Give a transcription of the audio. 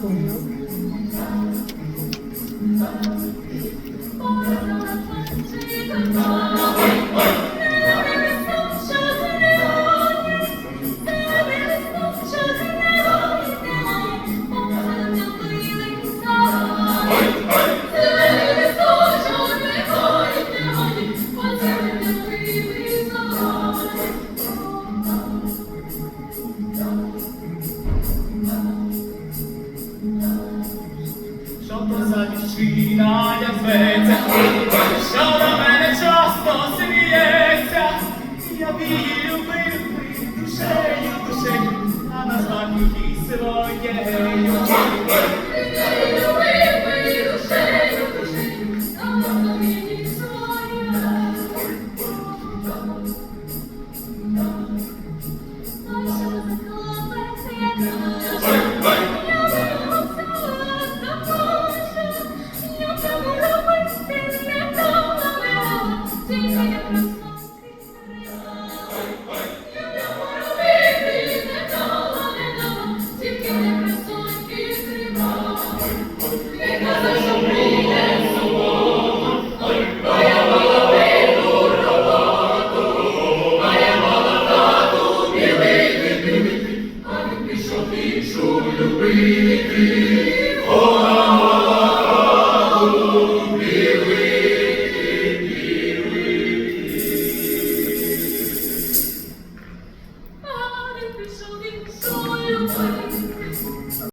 거예요. за дівчина, як зветься, що на мене часто сміється, я б її любив би душею, душею, а назад її своєю. Ой, ой. вічу любити, вона мала білити, білити. А не пішов він, що любить.